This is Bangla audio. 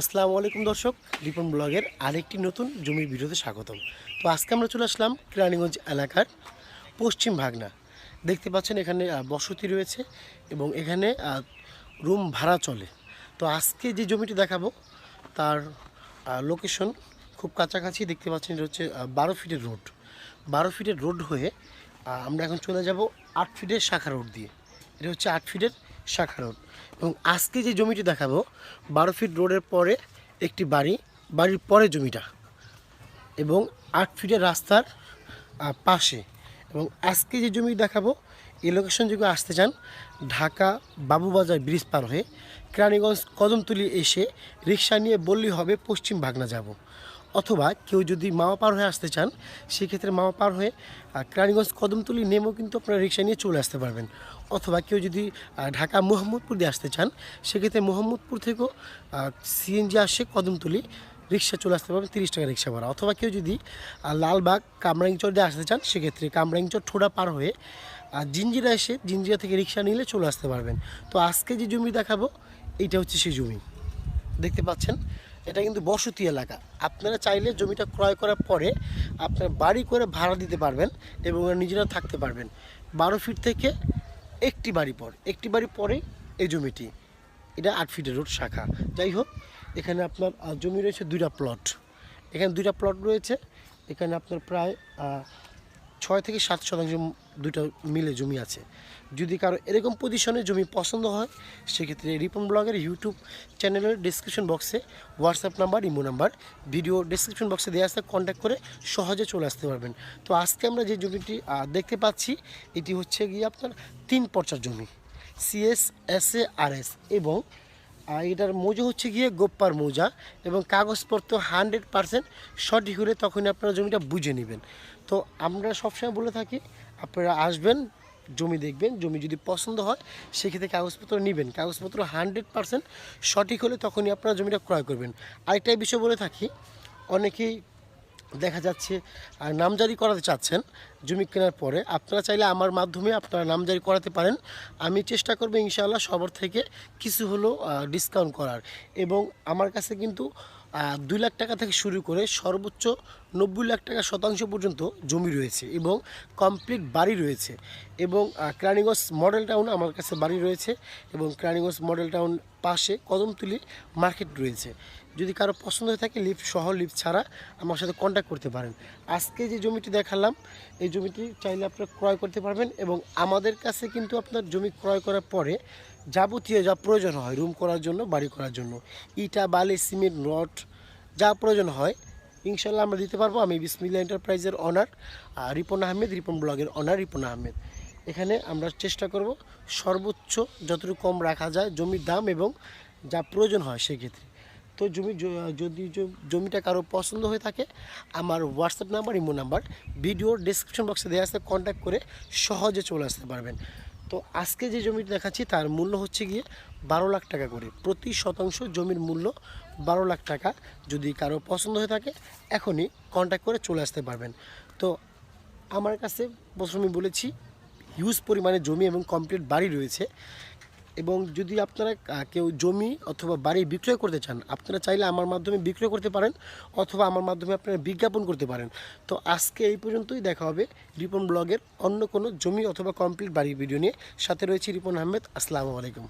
আসসালামু আলাইকুম দর্শক, রিপন ব্লগের আরেকটি নতুন জমির ভিডিওতে স্বাগতম। তো আজকে আমরা চলে আসলাম কেরানীগঞ্জ এলাকার পশ্চিম ভাগনা। দেখতে পাচ্ছেন এখানে বসতি রয়েছে এবং এখানে রুম ভাড়া চলে। তো আজকে যে জমিটি দেখাবো, তার লোকেশন খুব কাছাকাছি দেখতে পাচ্ছেন এটা হচ্ছে বারো ফিটের রোড। বারো ফিটের রোড হয়ে আমরা এখন চলে যাব আট ফিটের শাখা রোড দিয়ে। এটা হচ্ছে আট ফিটের শাখা রোড এবং আজকে যে জমিটি দেখাবো, বারো ফিট রোডের পরে একটি বাড়ি, বাড়ির পরে জমিটা এবং আট ফিটের রাস্তার পাশে। এবং আজকে যে জমি দেখাবো, এই লোকেশন যদি আসতে চান, ঢাকা বাবুবাজার ব্রিজ পার হয়ে, কেরানীগঞ্জ কদমতলি এসে রিক্সা নিয়ে বললেই হবে পশ্চিম ভাগনা যাব। অথবা কেউ যদি মামা পার হয়ে আসতে চান, সেক্ষেত্রে মামা পার হয়ে কেরানীগঞ্জ কদমতলি নেমেও কিন্তু আপনারা রিক্সা নিয়ে চলে আসতে পারবেন। অথবা কেউ যদি ঢাকা মোহাম্মদপুর দিয়ে আসতে চান, সেক্ষেত্রে মোহাম্মদপুর থেকেও সিএনজি আসে কদমতলি, রিক্সা চলে আসতে পারবেন তিরিশ টাকা রিক্সা ভাড়া। অথবা কেউ যদি লালবাগ কামরাঙ্গচর দিয়ে আসতে চান, সেক্ষেত্রে কামরাঙ্গচর ঠোড়া পার হয়ে আর জিঞ্জিরা এসে জিঞ্জিরা থেকে রিক্সা নিলে চলে আসতে পারবেন। তো আজকে যে জমি দেখাবো, এইটা হচ্ছে সেই জমি। দেখতে পাচ্ছেন? এটা কিন্তু বসতি এলাকা। আপনারা চাইলে জমিটা ক্রয় করার পরে আপনার বাড়ি করে ভাড়া দিতে পারবেন এবং নিজেরা থাকতে পারবেন। বারো ফিট থেকে একটি বাড়ি পর, একটি বাড়ি পরে এই জমিটি। এটা আট ফিটের রোড শাখা। যাই হোক, এখানে আপনার জমি রয়েছে দুইটা প্লট এখানে দুইটা প্লট রয়েছে। এখানে আপনার প্রায় ছয় থেকে সাত শতাংশ দুটো মিলে জমি আছে। যদি কারও এরকম পজিশনে জমি পছন্দ হয়, সেক্ষেত্রে রিপন ব্লগের ইউটিউব চ্যানেলের ডিসক্রিপশন বক্সে WhatsApp number imo number video description বক্সে দেওয়া আসতে কন্ট্যাক্ট করে সহজে চলে আসতে পারবেন। তো আজকে আমরা যে জমিটি দেখতে পাচ্ছি, এটি হচ্ছে গিয়ে আপনার তিন পর্চার জমি CS S A R S এবং এটার মৌজা হচ্ছে গিয়ে গোপ্পার মৌজা এবং কাগজপত্র হান্ড্রেড পারসেন্ট সঠিক হলে তখনই আপনারা জমিটা বুঝে নেবেন। তো আমরা সবসময় বলে থাকি, আপনারা আসবেন, জমি দেখবেন, জমি যদি পছন্দ হয়, সেক্ষেত্রে কাগজপত্র নেবেন। কাগজপত্র হান্ড্রেড পারসেন্ট সঠিক হলে তখনই আপনারা জমিটা ক্রয় করবেন। আরেকটাই বিষয় বলে থাকি, অনেকেই দেখা যাচ্ছে নামজারি করাতে চাচ্ছেন জমি কেনার পরে। আপনারা চাইলে আমার মাধ্যমে আপনারা নামজারি করাতে পারেন। আমি চেষ্টা করব ইনশাআল্লাহ সবার থেকে কিছু হলো ডিসকাউন্ট করার। এবং আমার কাছে কিন্তু দুই লাখ টাকা থেকে শুরু করে সর্বোচ্চ নব্বই লাখ টাকা শতাংশ পর্যন্ত জমি রয়েছে এবং কমপ্লিট বাড়ি রয়েছে এবং আহ, কেরানীগঞ্জ মডেল টাউন আমার কাছে বাড়ি রয়েছে এবং কেরানীগঞ্জ মডেল টাউন পাশে কদমতলি মার্কেট রয়েছে। যদি কারও পছন্দ হয়ে থাকে লিফট সহ লিফট ছাড়া আমার সাথে কন্ট্যাক্ট করতে পারেন। আজকে যে জমিটি দেখালাম এই জমিটি চাইলে আপনারা ক্রয় করতে পারবেন এবং আমাদের কাছে কিন্তু আপনার জমি ক্রয় করার পরে যাবতীয় যা প্রয়োজন হয় রুম করার জন্য, বাড়ি করার জন্য। ইটা, বালি, সিমেন্ট, রড, যা প্রয়োজন হয়, ইনশাল্লাহ আমরা দিতে পারব। আমি বিসমিল্লা এন্টারপ্রাইজের অনার আর রিপন আহমেদ, রিপন ব্লগের অনার রিপন আহমেদ। এখানে আমরা চেষ্টা করব সর্বোচ্চ যতটুকু কম রাখা যায় জমির দাম এবং যা প্রয়োজন হয় সেক্ষেত্রে। তো জমি যদি জমিটা কারও পছন্দ হয়ে থাকে, আমার হোয়াটসঅ্যাপ নাম্বার ইমো নাম্বার ভিডিওর ডিসক্রিপশন বক্সে দেওয়া আছে কন্ট্যাক্ট করে সহজে চলে আসতে পারবেন। তো আজকে যে জমিটি দেখাচ্ছি, তার মূল্য হচ্ছে গিয়ে বারো লাখ টাকা করে। প্রতি শতাংশ জমির মূল্য বারো লাখ টাকা। যদি কারও পছন্দ হয়ে থাকে, এখনই কন্ট্যাক্ট করে চলে আসতে পারবেন। তো আমার কাছে প্রথমে বলেছি হিউজ পরিমাণে জমি এবং কমপ্লিট বাড়ি রয়েছে। এবং যদি আপনারা কেউ জমি অথবা বাড়ি বিক্রয় করতে চান, আপনারা চাইলে আমার মাধ্যমে বিক্রয় করতে পারেন অথবা আমার মাধ্যমে আপনারা বিজ্ঞাপন করতে পারেন। তো আজকে এই পর্যন্তই, দেখা হবে রিপন ব্লগের অন্য কোনো জমি অথবা কমপ্লিট বাড়ির ভিডিও নিয়ে। সাথে রয়েছে রিপন আহমেদ, আসসালামু আলাইকুম।